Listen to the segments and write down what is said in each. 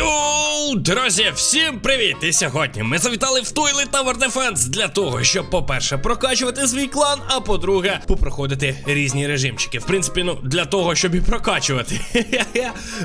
Йоу, друзі, всім привіт! І сьогодні ми завітали в Toilet Tower Defense для того, щоб, по-перше, прокачувати свій клан, а по-друге, попроходити різні режимчики. В принципі, ну, для того, щоб і прокачувати.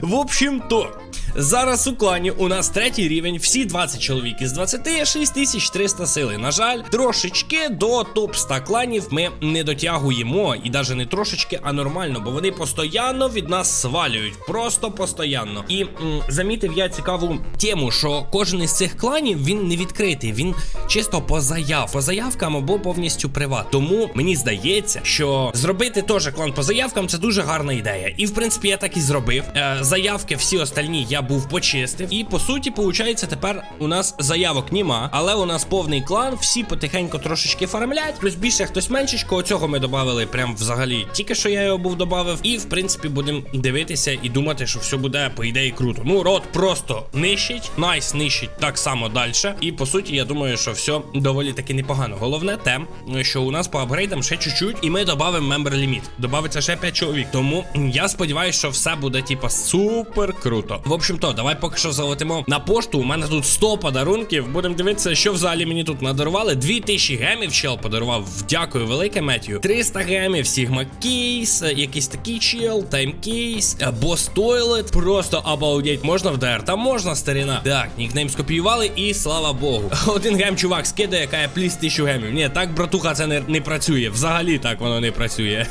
В общем то, зараз у клані у нас третій рівень, всі 20 чоловік із 20, 6300 сили. На жаль, трошечки до топ 100 кланів ми не дотягуємо. І навіть не трошечки, а нормально, бо вони постійно від нас свалюють. Просто постійно. І м, замітив я цікаву тему, що кожен із цих кланів він не відкритий, він чисто по заяв, по заявкам або повністю приват. Тому мені здається, що зробити теж клан по заявкам це дуже гарна ідея. І в принципі я так і зробив. Е, заявки всі остальні я був почистив. І по суті, виходить, тепер у нас заявок нема, але у нас повний клан, всі потихеньку трошечки фармлять. Хтось більше, хтось меншечко. Оцього ми додали прям взагалі. Тільки що я його був додав. І в принципі будемо дивитися і думати, що все буде по ідеї круто. Ну, рот просто нищить, найс нищить так само далі. І по суті, я думаю, що все доволі таки непогано. Головне те, що у нас по апгрейдам ще чуть-чуть, і ми додамо мембер ліміт. Добавиться ще 5 чоловік. Тому я сподіваюся, що все буде типа супер круто. В общем то, давай поки що залетимо на пошту. У мене тут 100 подарунків. Будемо дивитися, що взагалі мені тут надарували. 2000 гемів чел подарував. Дякую, велике Меттію. 300 гемів, Sigma кейс, якийсь такий чел, тайм кейс, бос тойлет. Просто обалдеть. Можна в ДР? Там можна, старина. Так, нікнейм скопіювали і слава Богу. Один гем, чувак, скидає, каже, пліс 1000 гемів. Ні, так, братуха, це не, не працює. Взагалі так воно не працює.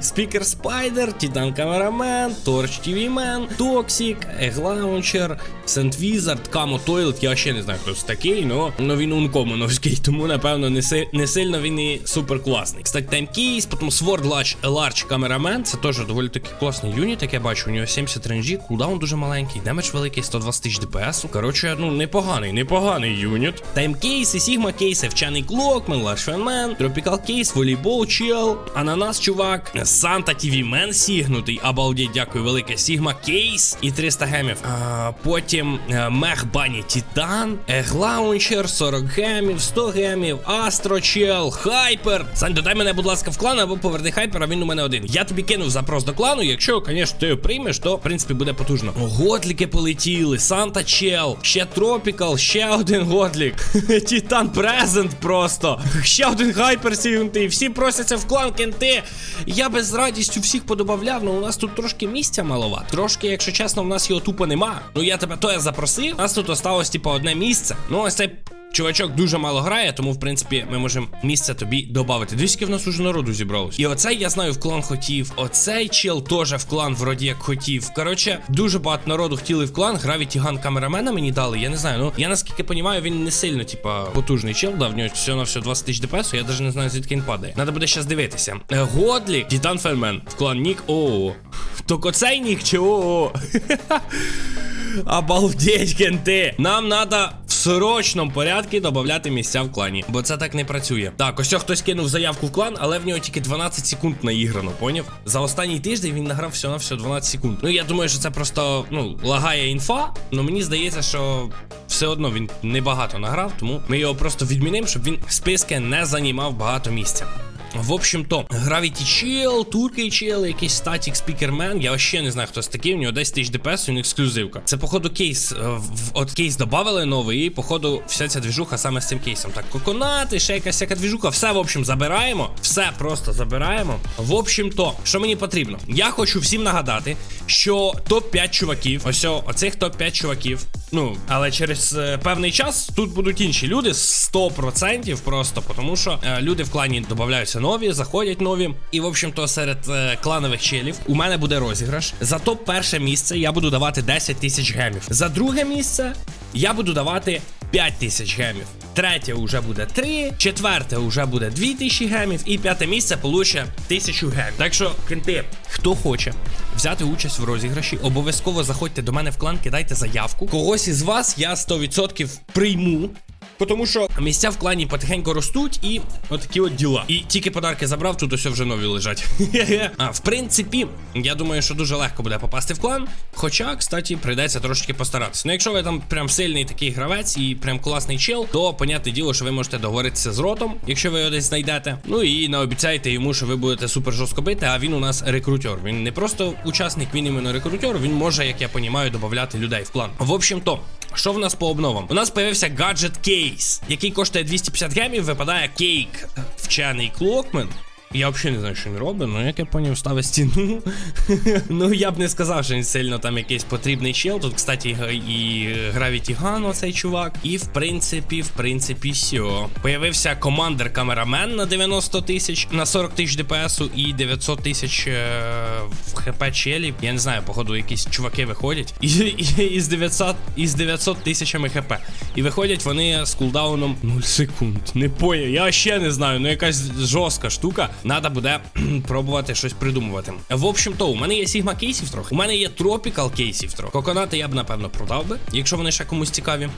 Спікер Спайдер, Титан Камерамен, Торч ТВ Мен, Токсік, Еглаунчер, Сент Візард, Камо Тойлет. Я ще не знаю, хто це такий, но, но він ункомоновський, тому напевно не, си, не сильно він і супер класний. Кстати, Таймкейс, потім Sword Large, Large Cameraman, це теж доволі таки класний юніт, як я бачу. У нього 70 ренджі, кулдаун дуже маленький, демедж великий, 120 тисяч ДПС. Коротше, ну непоганий, непоганий юніт. Таймкейси, Сігма кейси, вчений Клокмен, Ларшвенмен, Тропікал кейс, волейбол, чел, Ананас, чувак, Санта ТВ Мен сігнутий, обалдеть, дякую, велике. Сігма кейс і 300 гемів. А, потім е, Мех Бані Титан, Еглаунчер, 40 гемів, 100 гемів, Астро Чел, Хайпер. Сань, додай мене, будь ласка, в клан або поверни Хайпера, він у мене один. Я тобі кинув запрос до клану. Якщо, звісно, ти його приймеш, то в принципі буде потужно. Готліки полетіли, Санта Чел, ще Тропікал, ще один готлік. Титан Презент просто. Ще один хайпер сігнутий. Всі просяться в клан кенти. Я би з радістю всіх подобавляв, але у нас тут трошки місця маловато. Трошки, якщо чесно, в нас його тупо нема. Ну я тебе то я запросив. Нас тут осталось, типу, одне місце. Ну, ось цей. Чувачок дуже мало грає, тому в принципі ми можемо місце тобі додати. Дивись, в нас уже народу зібралось. І оцей я знаю в клан хотів. Оцей чел теж в клан вроді як хотів. Коротше, дуже багато народу хотіли в клан. Гравіті ган камерамена мені дали. Я не знаю. Ну я наскільки розумію, він не сильно, типа, потужний чел дав. В нього все на все 20 тисяч ДПС. Я навіть не знаю, звідки він падає. Надо буде зараз дивитися. Е, Годлік, Титан Фермен. В клан Нік. О. Тільки цей нік чи о. Обалдеть, кенти! Нам надо в срочному порядку додати місця в клані, бо це так не працює. Так, ось хтось кинув заявку в клан, але в нього тільки 12 секунд наіграно, поняв? За останній тиждень він награв все на все 12 секунд. Ну я думаю, що це просто ну лагає інфа. але мені здається, що все одно він небагато награв, тому ми його просто відмінимо, щоб він списки не займав багато місця. В общем-то, Gravity Chill, Туркей Chill, якийсь Static Speakerman, я вообще не знаю, хто це такий, у нього 10 тисяч ДПС, він ексклюзивка. Це, походу, кейс, е, от кейс додавали новий, і, походу, вся ця двіжуха саме з цим кейсом. Так, коконати, ще якась всяка двіжуха, все, в общем, забираємо, все просто забираємо. В общем-то, що мені потрібно? Я хочу всім нагадати, що топ-5 чуваків, ось оцих топ-5 чуваків, ну, але через е, певний час тут будуть інші люди 100% просто, тому що е, люди в клані додаються нові, заходять нові. І, в общем-то, серед е, кланових челів у мене буде розіграш. За топ перше місце я буду давати 10 тисяч гемів. За друге місце я буду давати 5 тисяч гемів. Третє вже буде 3, четверте вже буде 2 тисячі гемів, і п'яте місце получе 1000 гемів. Так що, кенти, хто хоче взяти участь в розіграші, обов'язково заходьте до мене в клан, кидайте заявку. Когось із вас я 100% прийму. Тому що місця в клані потихеньку ростуть і отакі от діла. І тільки подарки забрав, тут ось вже нові лежать. а в принципі, я думаю, що дуже легко буде попасти в клан. Хоча, кстати, прийдеться трошечки постаратися. Ну, якщо ви там прям сильний такий гравець і прям класний чел, то понятне діло, що ви можете договоритися з ротом, якщо ви його десь знайдете. Ну і наобіцяйте йому, що ви будете супер жорстко бити, а він у нас рекрутер. Він не просто учасник, він іменно рекрутер. Він може, як я понімаю, додати людей в клан. В общем то. Що в нас по обновам? У нас появився гаджет кейс, який коштує 250 гемів, випадає кейк вчений клокмен. Я взагалі не знаю, що він робить, ну як я поняв, ставить стіну. ну я б не сказав, що він сильно там якийсь потрібний чел. Тут, кстати, і Gravity Gun оцей чувак. І в принципі, в принципі, все. Появився командер камерамен на 90 тисяч, на 40 тисяч ДПСу і 900 тисяч е, в ХП челів. Я не знаю, походу, якісь чуваки виходять. І, і, із 900 із 900 тисячами ХП. І виходять вони з кулдауном 0 секунд. Не поняв. Я ще не знаю, ну якась жорстка штука. Надо буде пробувати щось придумувати. В общем то, у мене є Сігма кейсів трохи. У мене є тропікал кейсів трохи. Коконати я б напевно продав би, якщо вони ще комусь цікаві.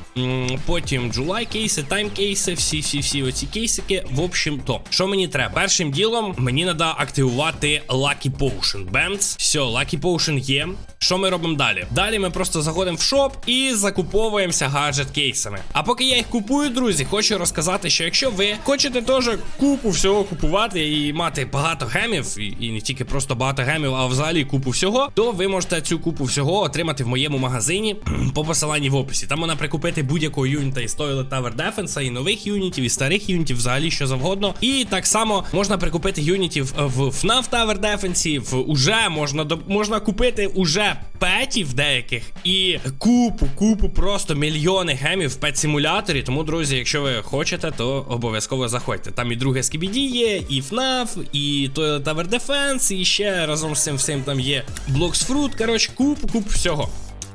Потім July кейси, тайм кейси, всі, всі, всі оці кейсики. В общем то, що мені треба? Першим ділом мені треба активувати Lucky Potion. Бемц. Все, Lucky Potion є. Що ми робимо далі? Далі ми просто заходимо в шоп і закуповуємося гаджет кейсами. А поки я їх купую, друзі, хочу розказати, що якщо ви хочете теж купу всього купувати і мати багато гемів, і, і не тільки просто багато гемів, а взагалі купу всього, то ви можете цю купу всього отримати в моєму магазині по посиланні в описі. Там можна прикупити будь-якого юніта із Toilet Tower Defense, і нових юнітів, і старих юнітів, взагалі що завгодно. І так само можна прикупити юнітів в FNAF Tower Defense, в уже можна можна купити уже петів деяких і купу, купу, просто мільйони гемів в пет-симуляторі. Тому, друзі, якщо ви хочете, то обов'язково заходьте. Там і друге скібіді є, і FNAF, і Tower Defense, і ще разом з цим всім там є Fruit. Коротше, купу, купу всього.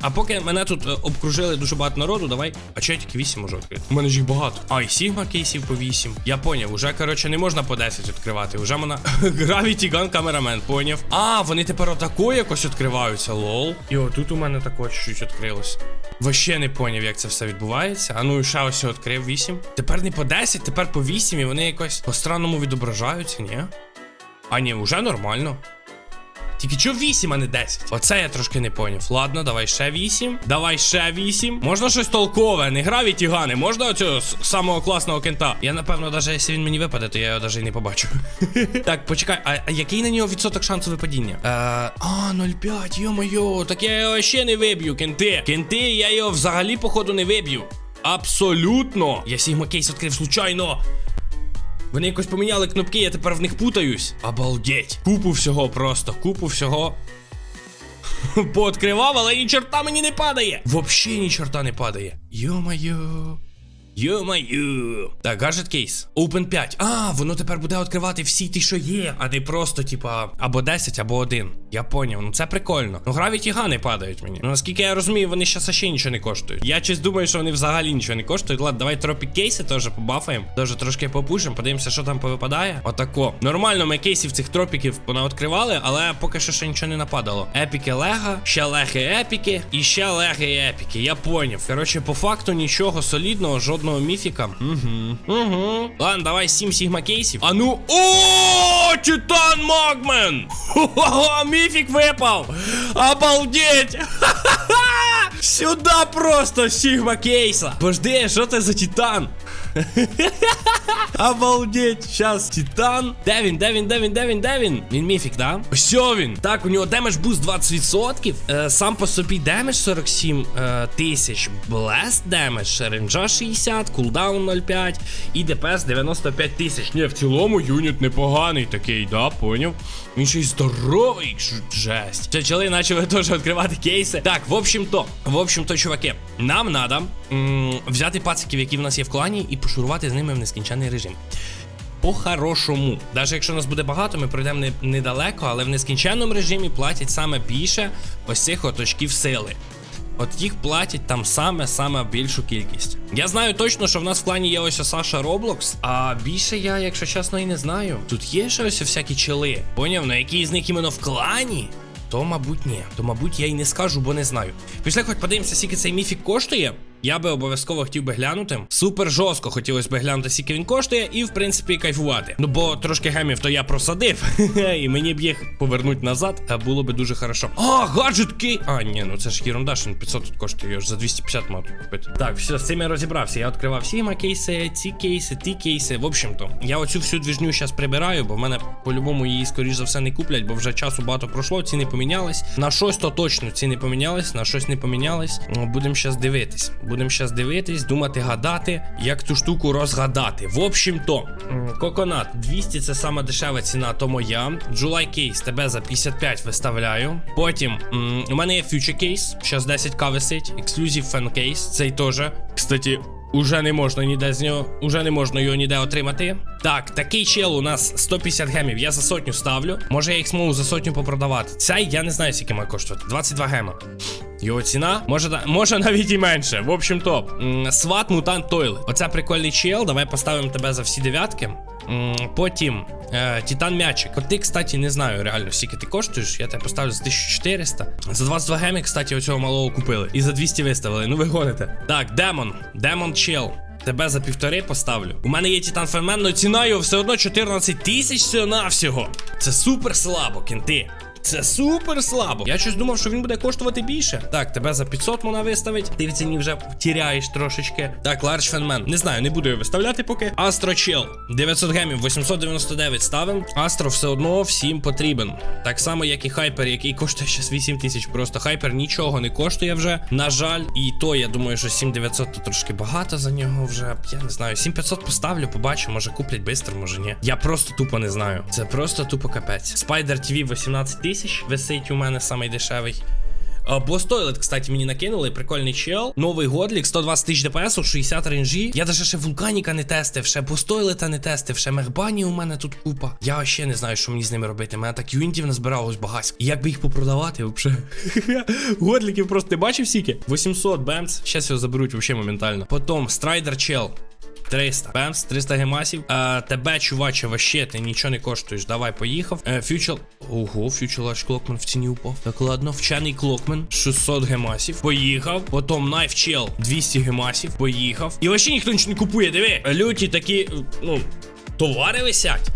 А поки мене тут е, обкружили дуже багато народу, давай. А чи я тільки 8 можу відкрити? У мене ж їх багато. А, і Sigma кейсів по 8. Я поняв, уже, коротше, не можна по 10 відкривати. Уже можна Gravity Gun камерамен, поняв. А, вони тепер отако якось відкриваються, лол. І отут у мене тако чуть-чуть відкрилось. Вообще не поняв, як це все відбувається. А ну і ще ось відкрив 8. Тепер не по 10, тепер по 8, і вони якось по-странному відображаються, ні? А ні, уже нормально. Тільки чого 8, а не 10? Оце я трошки не поняв. Ладно, давай ще 8. Давай ще 8. Можна щось толкове, не граві тігани. Можна оцього самого класного кента. Я напевно, навіть якщо він мені випаде, то я його навіть не побачу. так, почекай, а, а який на нього відсоток шансу випадіння? Е, а, 0,5, йо-моє, так я його ще не виб'ю, кенти. Кенти, я його взагалі, походу, не виб'ю. Абсолютно. Я Сігма кейс відкрив случайно. Вони якось поміняли кнопки, я тепер в них путаюсь. Обалдеть. Купу всього просто, купу всього. Пооткривав, але ні чорта мені не падає. Взагалі ні чорта не падає. Йо-моє. Йо-моє. Так, гаджет кейс. Open 5. А, воно тепер буде відкривати всі ті, що є, а не просто, типа, або 10, або 1. Я поняв. Ну це прикольно. Ну гравіті гани падають мені. Ну наскільки я розумію, вони щас ще нічого не коштують. Я щось думаю, що вони взагалі нічого не коштують. Ладно, давай тропік кейси теж побафаємо. Теж трошки попушимо, подивимося, що там повипадає. Отако. Нормально ми кейсів цих тропіків понаоткривали, але поки що ще нічого не нападало. Епіки лега, ще леги епіки і ще леги епіки. Я поняв. Коротше, по факту нічого солідного, жодного міфіка. Угу. Угу. Ладно, давай 7 сігма кейсів. А ну. О, Титан Магмен! Хо-хо-хо, міфік випав! Обалдеть! Ха-ха-ха! Сюда просто сігма кейса! Пожди, що це за титан? Обалдеть, щас Титан. Де він, де він, де він, де він, де він? Він міфік, да? Ось він. Так, у нього демедж буст 20%. Е, сам по собі демедж 47 е, тисяч. Блест демедж, ренджа 60, кулдаун 0,5 і ДПС 95 тисяч. Ні, в цілому юніт непоганий такий, да, поняв? Він ще й здоровий, жесть. Почали теж відкривати кейси. Так, в общем-то, в общем-то, чуваки, нам надо м, взяти пациків, які в нас є в клані, і пошурувати з ними в нескінченний режим. По-хорошому. Навіть якщо нас буде багато, ми пройдемо не, недалеко, але в нескінченному режимі платять саме більше ось цих от очків сили. От їх платять там саме-саме більшу кількість. Я знаю точно, що в нас в клані є ось Саша Роблокс, а більше я, якщо чесно, і не знаю. Тут є ще ось всякі чили. Поняв, ну які з них іменно в клані? То, мабуть, ні. То, мабуть, я й не скажу, бо не знаю. Пішли, хоч подивимося, скільки цей міфік коштує. Я би обов'язково хотів би глянути. Супер жорстко хотілося би глянути, скільки він коштує, і в принципі кайфувати. Ну бо трошки гемів то я просадив, і мені б їх повернуть назад, а було би дуже хорошо. А, гаджет кей. А, ні, ну це ж ерунда, що він 500 тут коштує, його ж за 250 мав тут купити. Так, все, з цим я розібрався. Я відкривав Сіма кейси, ці кейси, ті кейси. В общем-то, я оцю всю двіжню зараз прибираю, бо в мене по-любому її, скоріш за все, не куплять, бо вже часу багато пройшло, ціни помінялись. На щось то точно ціни помінялись, на щось не помінялись. Будемо зараз дивитись. Будемо зараз дивитись, думати, гадати, як цю штуку розгадати. В общем-то, коконат 200 це сама дешева ціна, то моя. Джулай кейс тебе за 55 виставляю. Потім у мене є фьючер кейс, зараз 10к висить. Ексклюзив fan кейс, цей теж. Кстати, Уже не можна ніде з нього, уже не можна його ніде отримати. Так, такий чел у нас 150 гемів. Я за сотню ставлю. Може я їх зможу за сотню попродавати. Цей я не знаю, скільки має коштувати. 22 гема. Його ціна може, може навіть і менше. В общем топ. сват мутант Тойл. Оце прикольний чел. Давай поставимо тебе за всі дев'ятки. Потім е, Титан м'ячик. От ти, кстати, не знаю реально, скільки ти коштуєш. Я тебе поставлю за 1400. За 22 геми, кстати, оцього малого купили. І за 200 виставили. Ну ви гоните. Так, Демон. Демон чел. Тебе за півтори поставлю. У мене є Титан Фемен, але ціна його все одно 14 тисяч всього. Це супер слабо, кінти. Це супер слабо. Я щось думав, що він буде коштувати більше. Так, тебе за 500 можна виставить. Ти в ціні вже тіряєш трошечки. Так, Large Фенмен. Не знаю, не буду його виставляти поки. Астро Чел. 900 гемів, 899 ставим. Астро все одно всім потрібен. Так само, як і Хайпер, який коштує ще 8 тисяч. Просто Хайпер нічого не коштує вже. На жаль, і то я думаю, що 7900 то трошки багато за нього вже. Я не знаю. 7500 поставлю, побачу, може куплять швидко, може ні. Я просто тупо не знаю. Це просто тупо капець. Spider TV 18 тисяч висить у мене самий дешевий. А, Бостойлет, кстати, мені накинули. Прикольний чел. Новий годлік, 120 тисяч ДПС, 60 ренжі. Я даже ще вулканіка не тестив, ще Бостойлета не тестив, ще мехбані у мене тут купа. Я ще не знаю, що мені з ними робити. Мене так юнітів назбиралось багатько. І як би їх попродавати, взагалі. Годліків просто не бачив сіки. 800 бемс. Щас його заберуть вообще моментально. Потім Страйдер чел. 300. Бемс, 300 гемасів. А, тебе, чуваче, ваще, ти нічого не коштуєш. Давай, поїхав. Е, Фьючел. Ого, Фьючел аж клокмен в ціні упав. Так, ладно, вчений клокмен. 600 гемасів. Поїхав. Потім Найф Чел 200 гемасів. Поїхав. І вообще ніхто нічого не купує, диви. Люті такі, ну, товари висять.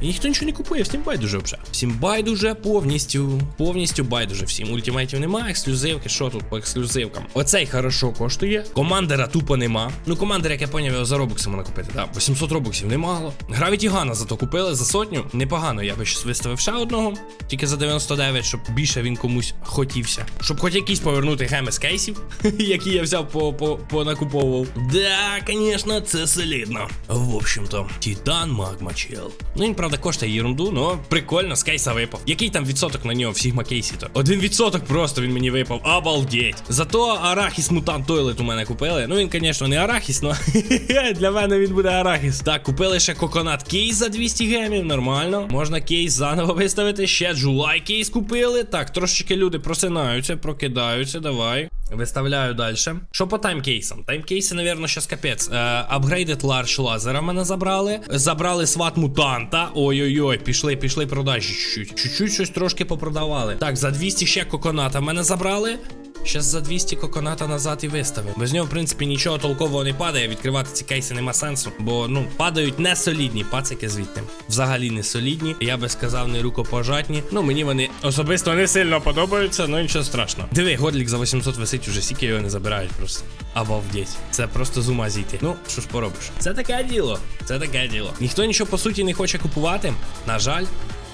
І ніхто нічого не купує, всім байдуже вже. Всім байдуже повністю. Повністю байдуже всім. Ультимейтів немає, ексклюзивки. Що тут по ексклюзивкам? Оцей хорошо коштує. Командера тупо нема. Ну, командер, як я поняв, його за робокси можна купити. Так, 800 робоксів немало. Гравіті Гана зато купили за сотню. Непогано, я би щось виставив ще одного. Тільки за 99, щоб більше він комусь хотівся. Щоб хоч якісь повернути геми з кейсів, які я взяв по, по, понакуповував. Да, звісно, це солідно. В общем-то, Титан Магма Чел. Ну він правда коштує ерунду, но прикольно, з кейса випав. Який там відсоток на нього в Сігма кейсі то? Один відсоток просто він мені випав. Обалдеть. Зато арахіс мутант тойлет у мене купили. Ну він, звісно, не арахіс, но для мене він буде арахіс. Так, купили ще коконат кейс за 200 гемів. Нормально. Можна кейс заново виставити. Ще джулай кейс купили. Так, трошечки люди просинаються, прокидаються. Давай. Виставляю далі. Що по таймкейсам? Таймкейси, навірно, щас капець. Е, Апгрейдед ларч лазера мене забрали. Забрали сват мутанта. Ой-ой-ой, пішли, пішли продажі чуть-чуть. Чуть-чуть щось трошки попродавали. Так, за 200 ще коконата мене забрали. Щас за 200 коконата назад і виставив. Без нього, в принципі, нічого толкового не падає. Відкривати ці кейси нема сенсу. Бо, ну, падають не солідні пацики звідти. Взагалі не солідні. Я би сказав, не рукопожатні. Ну, мені вони особисто не сильно подобаються, ну нічого страшного. Диви, годлік за 800 висить, уже сіки його не забирають просто. Обалдеть. Це просто з ума зійти. Ну, що ж поробиш? Це таке діло. Це таке діло. Ніхто нічого по суті не хоче купувати. На жаль.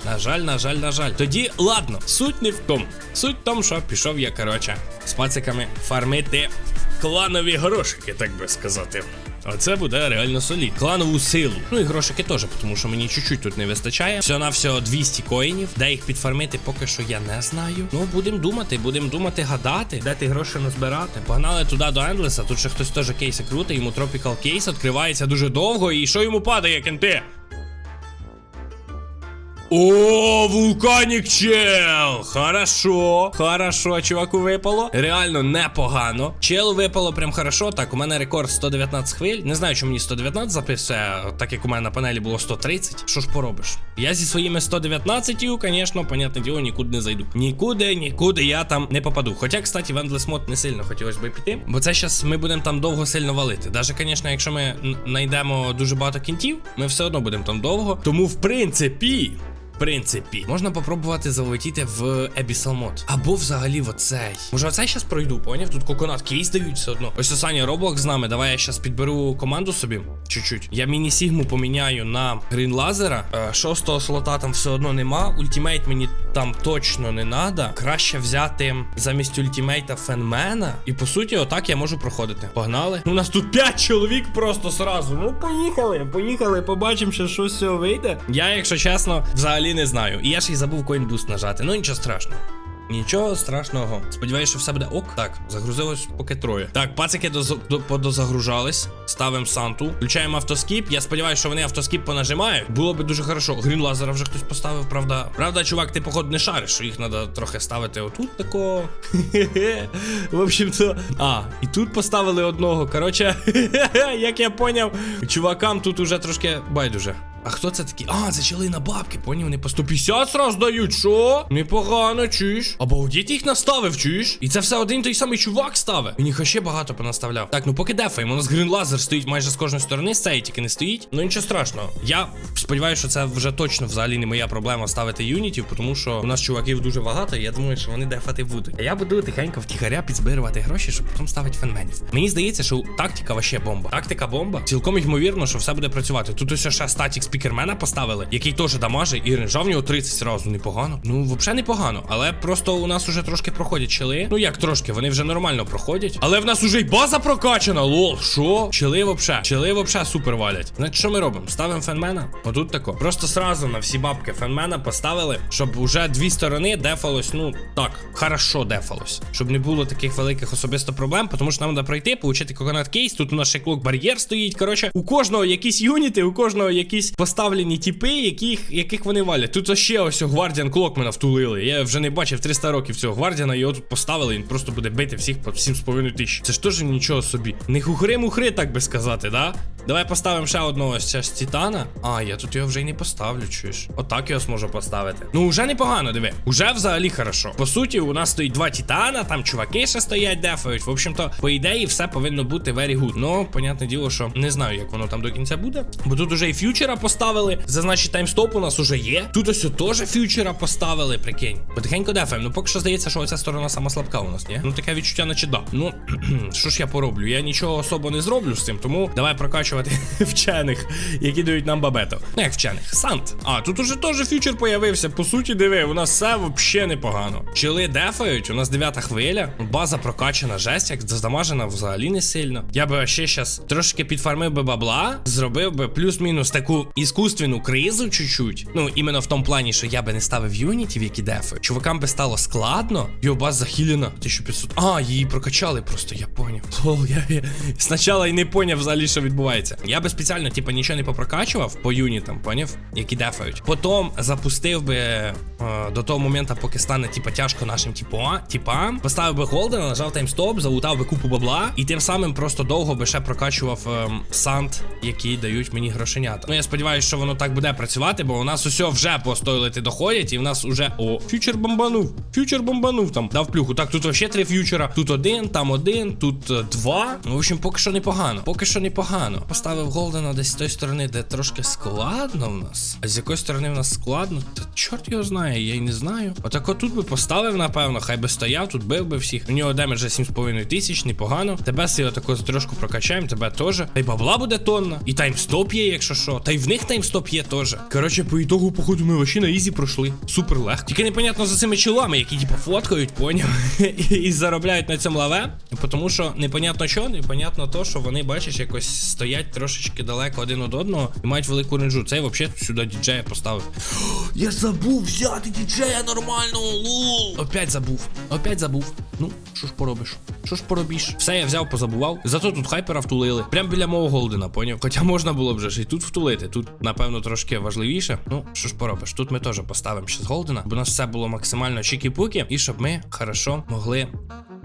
На жаль, на жаль, на жаль. Тоді ладно, суть не в тому. Суть в тому, що пішов я, коротше, з пациками фармити кланові грошики, так би сказати. Оце буде реально солід. Кланову силу. Ну і грошики теж, тому що мені чуть-чуть тут не вистачає. Все на всього 200 коїнів. Де їх підфармити, поки що я не знаю. Ну, будемо думати, будемо думати, гадати, де ти гроші назбирати. Погнали туди до Ендлеса. Тут ще хтось теж кейси крутить, йому Tropical кейс відкривається дуже довго. І що йому падає, кенти? О, вулканік чел! Хорошо, хорошо, чуваку випало. Реально непогано. Чел випало прям хорошо. Так, у мене рекорд 119 хвиль. Не знаю, чому мені 119 записує, так як у мене на панелі було 130. Що ж поробиш? Я зі своїми 119, звісно, понятне діло, нікуди не зайду. Нікуди, нікуди я там не попаду. Хоча, кстати, в Endless Mode не сильно хотілося би піти. Бо це зараз ми будемо там довго сильно валити. Даже, звісно, якщо ми знайдемо дуже багато кінтів, ми все одно будемо там довго. Тому, в принципі. Принципі, можна попробувати залетіти в Abyssal Mod. Або взагалі в оцей. Може, оцей щас пройду, поняв? Тут коконат кейс дають все одно. Ось Саня Роблок з нами. Давай я щас підберу команду собі. Чуть-чуть. Я міні-сігму поміняю на Грін Лазера. Е, Шостого слота там все одно нема. Ультімейт мені там точно не надо. Краще взяти замість ультімейта фенмена. І по суті, отак я можу проходити. Погнали. У нас тут 5 чоловік просто сразу. Ну, поїхали, поїхали, побачимо, що щось вийде. Я, якщо чесно, взагалі не знаю. І я ж і забув коінбуст нажати. Ну нічого страшного. Нічого страшного. Сподіваюсь, що все буде ок. Так, загрузилось поки троє. Так, пацики доз- до, подозагружались. Ставимо Санту. Включаємо автоскіп. Я сподіваюся, що вони автоскіп понажимають. Було би дуже хорошо. Грін лазера вже хтось поставив, правда. Правда, чувак, ти походу не шариш, що їх треба трохи ставити отут такого. В общем-то. А, і тут поставили одного. Коротше, як я поняв, чувакам тут уже трошки байдуже. А хто це такі? А, це чили на бабки, поняв, вони по 150 сразу дають, що? Непогано, чуєш? Обалдіть їх наставив, чуєш? І це все один той самий чувак ставить. Він їх ще багато понаставляв. Так, ну поки дефаємо, у нас грін лазер стоїть майже з кожної сторони, цієї тільки не стоїть. Ну нічого страшного. Я сподіваюся, що це вже точно взагалі не моя проблема ставити юнітів, тому що у нас чуваків дуже багато, і я думаю, що вони дефати будуть. А я буду тихенько втіхаря підзбирувати гроші, щоб потім ставити фенменів. Мені здається, що тактика вообще бомба. Тактика бомба. Цілком ймовірно, що все буде працювати. Тут ось ще статік спікермена поставили, який теж дамажить, і ренжа нього 30 разу. Непогано. Ну, взагалі непогано. Але просто у нас уже трошки проходять чили. Ну як трошки, вони вже нормально проходять. Але в нас уже й база прокачана. Лол, що? Чили вообще. Чили вообще супер валять. Значить, що ми робимо? Ставимо фенмена. Отут тако. Просто сразу на всі бабки фенмена поставили, щоб уже дві сторони дефалось. Ну так, хорошо дефалось. Щоб не було таких великих особисто проблем, тому що нам треба пройти, получити коконат кейс. Тут у нас ще клок бар'єр стоїть. Коротше, у кожного якісь юніти, у кожного якісь поставлені тіпи, яких, яких вони валять. Тут ще ось Гвардіан Клокмена втулили. Я вже не бачив 300 років цього Гвардіана, його тут поставили, він просто буде бити всіх по 7,5 тисяч. Це ж теж нічого собі. Не хухри-мухри, так би сказати, да? Давай поставимо ще одного з Титана. А, я тут його вже й не поставлю, чуєш. Отак його зможу поставити. Ну, вже непогано, диви. Уже взагалі хорошо. По суті, у нас стоїть два Титана, там чуваки ще стоять, дефають. В общем-то, по ідеї, все повинно бути very good. Ну, понятне діло, що не знаю, як воно там до кінця буде. Бо тут уже і фьючера поставили. Зазначить таймстоп у нас уже є. Тут ось теж фьючера поставили, прикинь. Потихенько дефаємо. Ну, поки що здається, що оця сторона сама слабка у нас, ні? Ну, таке відчуття, наче да. Ну, що ж я пороблю? Я нічого особо не зроблю з цим, тому давай прокачувати вчених, які дають нам бабето. Ну, як вчених, Сант. А, тут уже теж фьючер появився. По суті, диви, у нас все взагалі непогано. Чили дефають, у нас дев'ята хвиля, база прокачана, жесть, як задамажена взагалі не сильно. Я би ще щас трошки підфармив би бабла, зробив би плюс-мінус таку іскусственну кризу чуть-чуть. Ну, іменно в тому плані, що я би не ставив юнітів, які дефають. Чувакам би стало складно. Його база захилена 1500. А, її прокачали просто, я поняв. Лол, я, я спочатку і не поняв взагалі, що відбувається. Я би спеціально, типа, нічого не попрокачував по юнітам, поняв? Які дефають. Потім запустив би е, до того моменту, поки стане, типа, тяжко нашим типа, типам. Поставив би голдена, нажав таймстоп, залутав би купу бабла, і тим самим просто довго би ще прокачував ем, сант, які дають мені грошенята. Ну я сподіваюся, що воно так буде працювати, бо у нас усе вже по стойлети доходять, і в нас уже. О, фьючер бомбанув. Фьючер бомбанув там. Дав плюху. Так, тут вообще три фьючера. Тут один, там один, тут е, два. Ну, в общем, поки що непогано. Поки що непогано. Поставив голдена десь з тої сторони, де трошки складно в нас. А з якої сторони в нас складно? Та чорт його знає, я й не знаю. Отак отут би поставив, напевно, хай би стояв, тут бив би всіх. У нього демеджа 7,5 тисяч, непогано. Тебе си отако трошку прокачаємо, тебе теж. Та й бабла буде тонна. І таймстоп є, якщо що. Та й в них таймстоп є теж. Коротше, по ітогу, походу, ми вообще на ізі пройшли. Супер легко. Тільки непонятно за цими чолами, які типу фоткають, поняв? І, заробляють на цьому лаве. Тому що непонятно що, непонятно то, що вони, бачиш, якось стоять трошечки далеко один від одного і мають велику ренджу. Цей взагалі сюди діджея поставив. Я забув взяти діджея нормально. Лул. Опять забув. Опять забув. Ну, що ж поробиш? Що ж поробіш? Все я взяв, позабував. Зато тут хайпера втулили. Прям біля мого голдена, поняв? Хоча можна було б вже ж і тут втулити. Тут напевно, трошки важливіше. Ну, що ж поробиш, тут ми теж поставимо ще з Голдена, бо у нас все було максимально чікі-пукі, і щоб ми хорошо могли.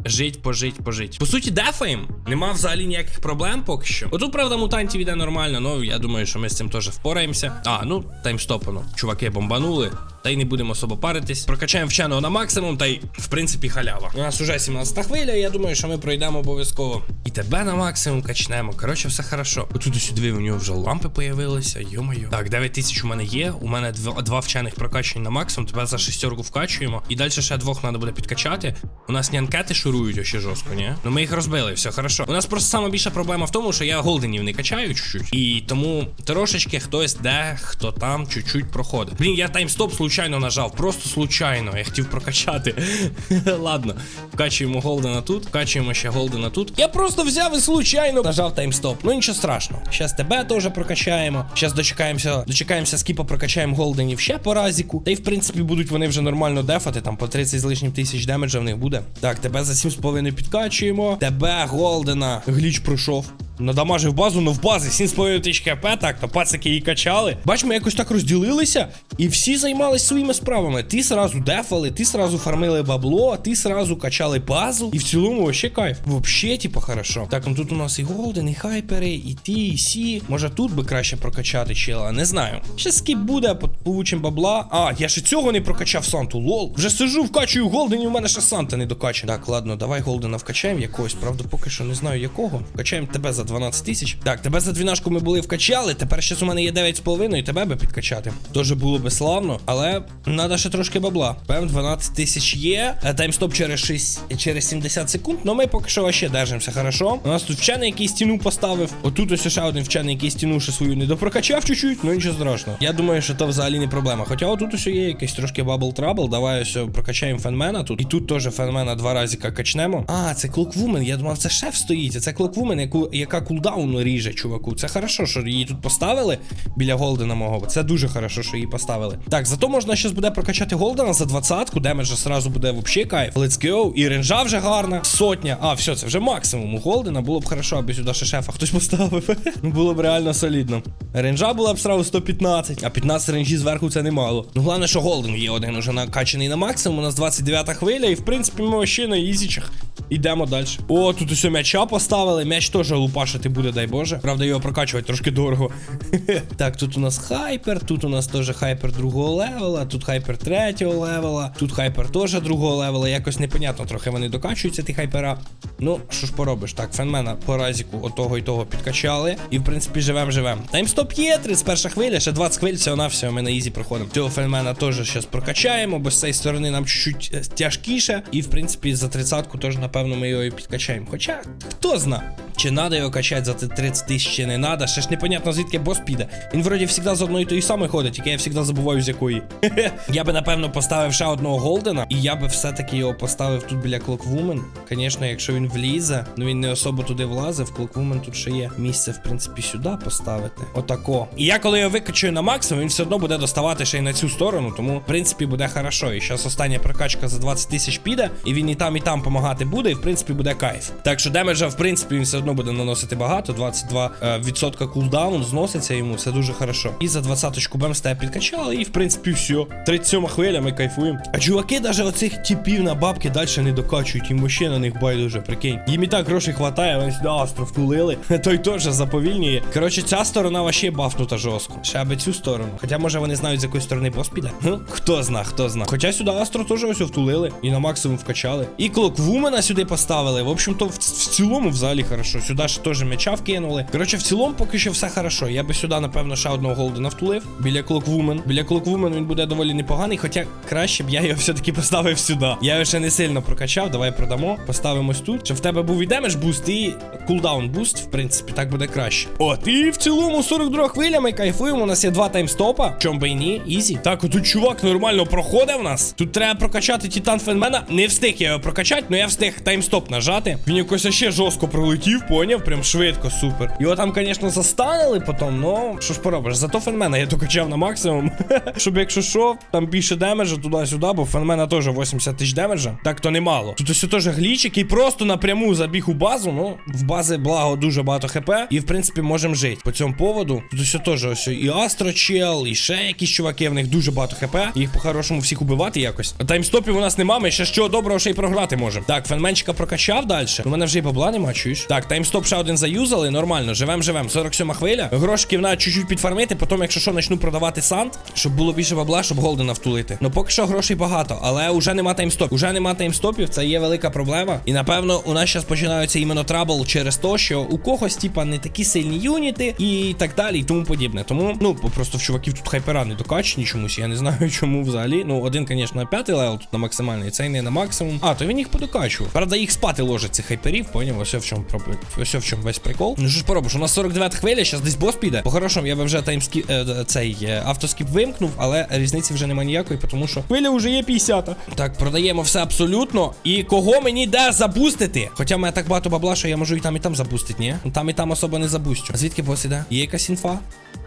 Жить, пожить, пожить. По суті, дефаєм. Нема взагалі ніяких проблем поки що. Отут, правда, мутантів іде нормально, ну я думаю, що ми з цим теж впораємося. А, ну, таймстопано. Чуваки бомбанули. Та й не будемо особо паритись. Прокачаємо вченого на максимум, та й в принципі халява. У нас уже 17 хвиля, я думаю, що ми пройдемо обов'язково. І тебе на максимум качнемо. Коротше, все хорошо. Отут ось сюди у нього вже лампи появилися. Йо-моє. Так, 9 тисяч у мене є. У мене два, вчених прокачані на максимум. Тебе за шестерку вкачуємо. І далі ще двох треба буде підкачати. У нас нянкети шурують ще жорстко, ні? Ну ми їх розбили, все хорошо. У нас просто сама більша проблема в тому, що я голденів не качаю чуть-чуть. І тому трошечки хтось де, хто там чуть-чуть проходить. Блін, я таймстоп случайно нажав, просто случайно. Я хотів прокачати. Ладно, вкачуємо голдена тут, вкачуємо ще голдена тут. Я просто взяв і случайно нажав таймстоп. Ну нічого страшного. Щас тебе теж прокачаємо. Щас дочекаємося, дочекаємося скіпа, прокачаємо голденів ще по разіку. Та й в принципі будуть вони вже нормально дефати, там по 30 з лишнім тисяч демеджа в них буде. Так, тебе за 7,5 підкачуємо. Тебе голдена. Гліч пройшов. Надамажив базу, но в базі 7,5 тисяч хп, так, то пацики її качали. Бач, ми якось так розділилися, і всі займались своїми справами. Ти сразу дефали, ти сразу фармили бабло, ти сразу качали базу. І в цілому вообще кайф. Вообще, типа, хорошо. Так, ну тут у нас і голден, і хайпери, і ті, і сі. Може тут би краще прокачати чела, не знаю. Ще скіп буде, по- получим бабла. А, я ще цього не прокачав Санту, лол. Вже сижу, вкачую голден, і у мене ще Санта не докачана. Так, ладно, давай голдена вкачаємо якогось. Правда, поки що не знаю якого. Вкачаємо тебе за 12 тисяч. Так, тебе за двінашку ми були вкачали. Тепер ще у мене є 9,5 і тебе би підкачати. Тоже було би славно, але треба ще трошки бабла. Певно, 12 тисяч є. Е, Таймстоп через 6, через 70 секунд. Ну ми поки що ще держимося, хорошо. У нас тут вчений, який стіну поставив. Отут ось ще один вчений, який стіну ще свою не допрокачав чуть-чуть, ну нічого страшного. Я думаю, що то взагалі не проблема. Хоча отут ось є якийсь трошки бабл трабл. Давай ось прокачаємо фенмена тут. І тут теж фенмена два рази качнемо. А, це клоквумен. Я думав, це шеф стоїть. Це клоквумен, яку, яка кулдаун ріже, чуваку. Це хорошо, що її тут поставили біля Голдена мого. Це дуже хорошо, що її поставили. Так, зато можна щось буде прокачати Голдена за двадцятку, демеджа сразу буде вообще кайф. Let's go. І ренжа вже гарна. Сотня. А, все, це вже максимум у Голдена. Було б хорошо, аби сюди ще шефа хтось поставив. Ну було б реально солідно. Ренжа була б сразу 115, а 15 ренжі зверху це немало. Ну головне, що Голден є один уже накачаний на максимум. У нас 29 хвиля, і в принципі ми ще на ізічах. Ідемо далі. О, тут усе м'яча поставили. М'яч теж лупашити буде, дай Боже. Правда, його прокачувати трошки дорого. так, тут у нас хайпер, тут у нас теж хайпер другого левела, тут хайпер третього левела, тут хайпер теж другого левела. Якось непонятно, трохи вони докачуються, ті хайпера. Ну, що ж поробиш? Так, фенмена по разіку отого і того підкачали. І в принципі живем, живем. Таймстоп є, 31 хвиля, ще 20 хвиль, всього на все, ми на ізі проходимо. Цього фенмена теж зараз прокачаємо, бо з цієї сторони нам чуть-чуть е, тяжкіше. І в принципі за 30-ку теж, напевно, ми його і підкачаємо. Хоча, хто зна, чи треба його качати за ці 30 тисяч, чи не треба. Ще ж непонятно, звідки бос піде. Він вроді завжди з одної тої самої ходить, тільки я завжди забуваю з якої. я би напевно поставив ще одного голдена, і я би все-таки його поставив тут біля Клоквумен. Звісно, якщо він влізе, ну він не особо туди влазив. Клоквумен тут ще є місце, в принципі, сюди поставити. Отако. І я коли його викачую на максимум, він все одно буде доставати ще й на цю сторону, тому в принципі буде хорошо. І зараз остання прокачка за 20 тисяч піде, і він і там, і там помагати буде, і в принципі буде кайф. Так що демеджа, в принципі, він все одно буде наносити багато. 22% е, кулдаун зноситься йому, це дуже хорошо. І за 20-очку бемстая підкачали, і в принципі все. 37 хвиля, ми кайфуємо. А чуваки, навіть оцих типів на бабки далі не докачують, їм вообще на них байдуже, прикинь. Їм і так грошей хватає, вони сюди астро втулили. Той теж заповільнює. Коротше, ця сторона вообще бафнута жорстко. Ще аби цю сторону. Хоча, може, вони знають, з якої сторони бос піде. Хто зна, хто зна. Хоча сюди астро теж ось втулили і на максимум вкачали. І клоквумена сюди поставили. В общем-то, в, в цілому взагалі хорошо. Сюди ж теж м'яча вкинули. Коротше, в цілому поки що все хорошо. Я би сюди, напевно, ще одного голдена втулив. Біля клоквумен. Біля клоквумен він буде доволі непоганий, хоча краще б я його все-таки поставив сюди. Я його ще не сильно прокачав. Давай продамо. Поставимо ось тут. Щоб в тебе був і демедж буст, і кулдаун буст, в принципі, так буде краще. От, і в цілому 42 хвиля ми кайфуємо. У нас є два таймстопа. Чом би і ні, ізі. Так, отут чувак нормально проходив нас. Тут треба прокачати Титан Фенмена. Не встиг я його прокачати, але я встиг таймстоп нажати. Він якось ще жорстко пролетів, поняв? Прям швидко, супер. Його там, звісно, застанили потім, ну що ж поробиш, зато фенмена я докачав на максимум. Щоб якщо що, там більше демеджа туди-сюди, бо фенмена теж 80 тисяч демеджа. Так то немало. Тут ось теж гліч, який просто напряму забіг у базу. Ну, в бази, благо, дуже багато хп. І в принципі можемо жити. По цьому поводу. Тут все теж ось і Астрочел, і ще якісь чуваки, в них дуже багато хп. Їх по-хорошому всіх убивати якось. Таймстопів у нас нема, ми ще чого доброго ще й програти можемо. Так, фенменчика прокачав далі. У мене вже й бабла нема, чуєш? Так, таймстоп ще один заюзали, нормально, живем, живем. 47 хвиля. Грошиків на чуть-чуть підфармити, потім, якщо що, почну продавати сант, щоб було більше бабла, щоб голдена втулити. Ну поки що грошей багато, але вже нема таймстопів. Уже нема таймстопів, це є велика проблема. І напевно у нас зараз починаються іменно трабл через те, що у когось, типа, не такі сильні юніти і так далі, і тому подібне. Тому, ну, просто в чуваків тут хайпера не докачені чомусь. Я не знаю, чому взагалі. Ну, один, звісно, п'ятий левел тут на максимальний, цей не на максимум. А, то він їх подокачував. Правда, їх спати ложить хайперів, поняв? Ось в чому проблема. Ось в чому весь прикол. Ну що ж поробиш? У нас 49 хвиля, зараз десь бос піде. По-хорошому, я би вже таймскіп е, цей е, автоскіп вимкнув, але різниці вже немає ніякої, тому що хвиля вже є 50. Так, продаємо все абсолютно. І кого мені де забустити? Хоча в мене так багато бабла, що я можу і там, і там забустити, ні? Там і там особо не забустю. А звідки бос іде? Є якась інфа?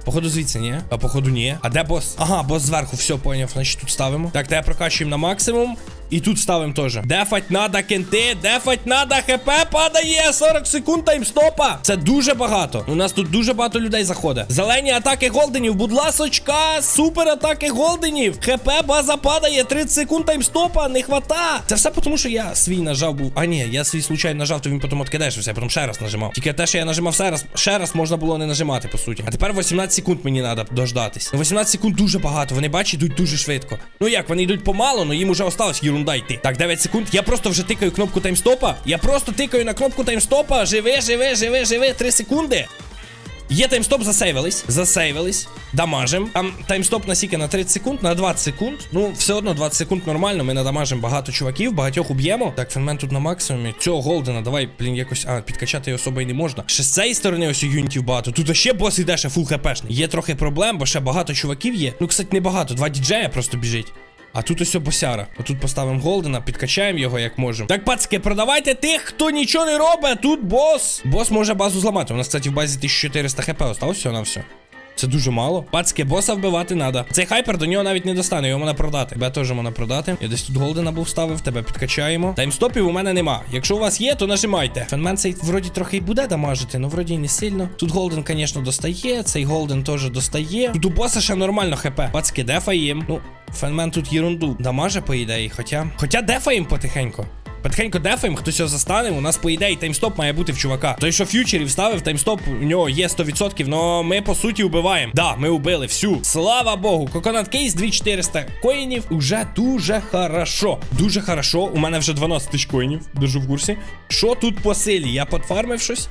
Походу звідси, ні? А походу ні. А де бос? Ага, бос зверху, все, поняв. Значить тут ставимо. Так, те прокачуємо на максимум. І тут ставимо теж. Дефать надо, кенти, дефать надо, хп падає. 40 секунд таймстопа. Це дуже багато. У нас тут дуже багато людей заходить. Зелені атаки голденів, будь ласочка, супер атаки голденів. ХП база падає, 30 секунд таймстопа, не хвата. Це все тому, що я свій нажав був. А ні, я свій случайно нажав, то він потім откидешився, я потім ще раз нажимав. Тільки те, що я нажимав ще раз, ще раз можна було не нажимати, по суті. А тепер 18 секунд мені треба дождатись. Ну, 18 секунд дуже багато. Вони бачать, йдуть дуже швидко. Ну як, вони йдуть помало, але їм уже осталось ерунда йти. Так, 9 секунд. Я просто вже тикаю кнопку таймстопа. Я просто тикаю на кнопку таймстопа. Живи, живи, живи, живи. 3 секунди. Є таймстоп, засейвились. Засейвились. Дамажим. Там таймстоп на сіки на 30 секунд, на 20 секунд. Ну, все одно 20 секунд нормально. Ми надамажимо багато чуваків, багатьох уб'ємо. Так, фенмен тут на максимумі. Цього голдена, давай, блін, якось. А, підкачати його особо не можна. Ще з цієї сторони ось юнітів багато. Тут ще бос іде, ще фул хпшний. Є трохи проблем, бо ще багато чуваків є. Ну, кстати, не багато. Два діджея просто біжить. А тут ось босяра. Отут поставимо голдена, підкачаємо його як можемо. Так, пацки, продавайте тих, хто нічого не робить. Тут бос. Бос може базу зламати. У нас, кстати, в базі 1400 хп осталось все на все. Це дуже мало. Пацки, боса вбивати треба. Цей хайпер до нього навіть не достане, його можна продати. Тебе теж можна продати. Я десь тут голдена був ставив, тебе підкачаємо. Таймстопів у мене нема. Якщо у вас є, то нажимайте. Фенмен цей вроді трохи й буде дамажити, але вроді і не сильно. Тут голден, звісно, достає. Цей голден теж достає. Тут у боса ще нормально хп. Пацки, дефаєм. Ну, фенмен тут єрунду дамаже, по ідеї. Хоча. Хоча дефаєм потихеньку. Потихеньку дефаємо, хтось його застане. У нас, по ідеї, таймстоп має бути в чувака. Той, що ф'ючерів ставив, таймстоп у нього є 100%, але ми по суті вбиваємо. Да, ми убили всю. Слава Богу, коконат кейс 2400 коїнів. Уже дуже хорошо. Дуже хорошо. У мене вже 12 тисяч коїнів. Дуже в курсі. Що тут по силі? Я подфармив щось?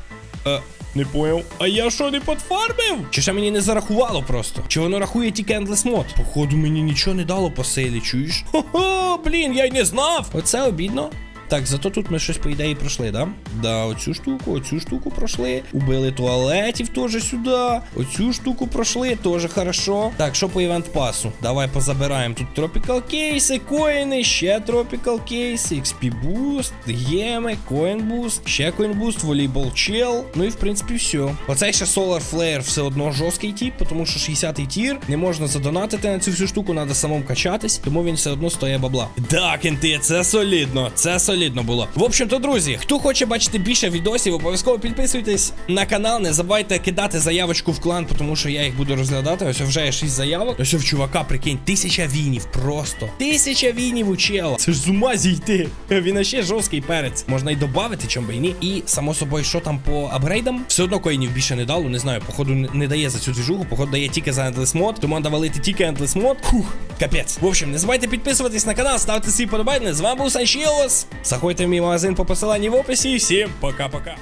Е, не поняв. А я що не подфармив? Чи ще мені не зарахувало просто? Чи воно рахує тільки Endless Mod? Походу, мені нічого не дало по силі, чуєш? Хо-хо, блін, я й не знав. Оце обідно. Так, зато тут ми щось, по ідеї, пройшли, да? Да, оцю штуку, оцю штуку пройшли. Убили туалетів теж сюди. Оцю штуку пройшли, теж хорошо. Так, що по івент пасу? Давай позабираємо тут тропікал кейси, коїни, ще тропікал кейси, XP Boost, геми, коін буст, ще коін буст, волейбол чел. Ну і в принципі все. Оцей ще Solar Flare все одно жорсткий тип, тому що 60-й тір. Не можна задонатити на цю всю штуку, треба самому качатись, тому він все одно стоїть бабла. Да, кенти, це солідно, це солідно було. В общем-то, друзі, хто хоче бачити більше відосів, обов'язково підписуйтесь на канал. Не забувайте кидати заявочку в клан, тому що я їх буду розглядати. Ось вже є 6 заявок. Ось в чувака, прикинь, тисяча вінів просто. Тисяча вінів у чела. Це ж з ума зійти. Він ще жорсткий перець. Можна й додати, чом би і ні. І само собою, що там по апгрейдам? Все одно коїнів більше не дало. Не знаю, походу не, дає за цю двіжуху, походу дає тільки за Endless Mod. Тому треба валити тільки Endless Mod. Фух, капець. В общем, не забувайте підписуватись на канал, ставте свої подобайни. З вами був Санчілос. Заходьте в мій магазин по посиланні в описі. Всім пока-пока.